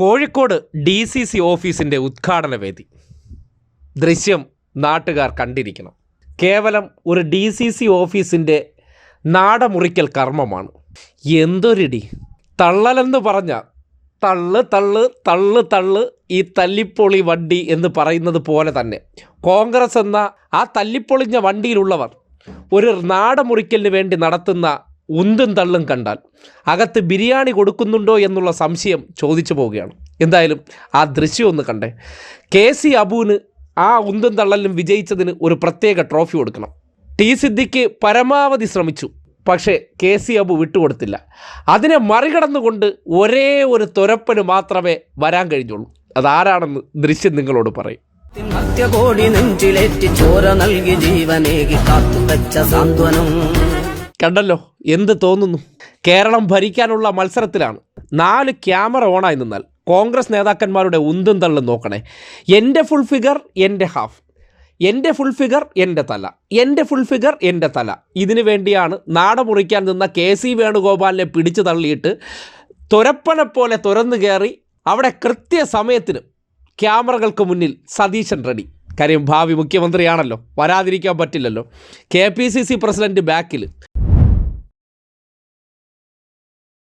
Kozhikode D C C ഓഫീസിന്റെ ഉദ്ഘാടന വേദി. ദൃശ്യം നാട്ടുകാർ കണ്ടിരിക്കണം. കേവലം ഒരു ഡി സി സി ഓഫീസിന്റെ നാടമുറിക്കൽ കർമ്മമാണ്. എന്തൊരിടി? തള്ളലെന്ന് പറഞ്ഞ തള്ള് തള്ള് തള്ള് തള്ള് ഈ തല്ലിപ്പൊളി വണ്ടി എന്ന് പറയുന്നത് പോലെ തന്നെ. കോൺഗ്രസ് എന്ന ആ തല്ലിപ്പൊളിഞ്ഞ വണ്ടിയിലുള്ളവർ ഒരു നാടമുറിക്കലിന് വേണ്ടി നടത്തുന്ന ഉന്തും തള്ളും കണ്ടാൽ അകത്ത് ബിരിയാണി കൊടുക്കുന്നുണ്ടോ എന്നുള്ള സംശയം ചോദിച്ചു പോവുകയാണ്. എന്തായാലും ആ ദൃശ്യം ഒന്ന് കണ്ടേ. കെ സി അബുവിന് ആ ഉന്തും തള്ളലിനും വിജയിച്ചതിന് ഒരു പ്രത്യേക ട്രോഫി കൊടുക്കണം. ടി സിദ്ദിഖ് പരമാവധി ശ്രമിച്ചു. പക്ഷേ കെ സി അബു വിട്ടുകൊടുത്തില്ല. അതിനെ മറികടന്നുകൊണ്ട് ഒരേ ഒരു തുരപ്പന് മാത്രമേ വരാൻ കഴിഞ്ഞുള്ളൂ. അതാരാണെന്ന് ദൃശ്യം നിങ്ങളോട് പറയും. ഹത്യകോടി നെഞ്ചിലേറ്റി ചോര നൽകി ജീവനേകി കാത്തുവച്ച സാന്ത്വനം. കണ്ടല്ലോ എന്ത് തോന്നുന്നു? കേരളം ഭരിക്കാനുള്ള മത്സരത്തിലാണ്. നാല് ക്യാമറ ഓണായി നിന്നാൽ കോൺഗ്രസ് നേതാക്കന്മാരുടെ ഉന്തും തള്ളും നോക്കണേ. എന്റെ ഫുൾ ഫിഗർ എന്റെ ഹാഫ് എന്റെ ഫുൾ ഫിഗർ എന്റെ തല. എന്റെ ഫുൾ ഫിഗർ എന്റെ തല. ഇതിനു വേണ്ടിയാണ് നാട മുറിക്കാൻ നിന്ന കെ സി വേണുഗോപാലിനെ പിടിച്ചു തള്ളിയിട്ട് തുരപ്പനെ പോലെ തുറന്നു കയറി അവിടെ കൃത്യസമയത്തിന് ക്യാമറകൾക്ക് മുന്നിൽ സതീശൻ റെഡി. കാര്യം ഭാവി മുഖ്യമന്ത്രിയാണല്ലോ. വരാതിരിക്കാൻ പറ്റില്ലല്ലോ. K P C C president ബാക്കിൽ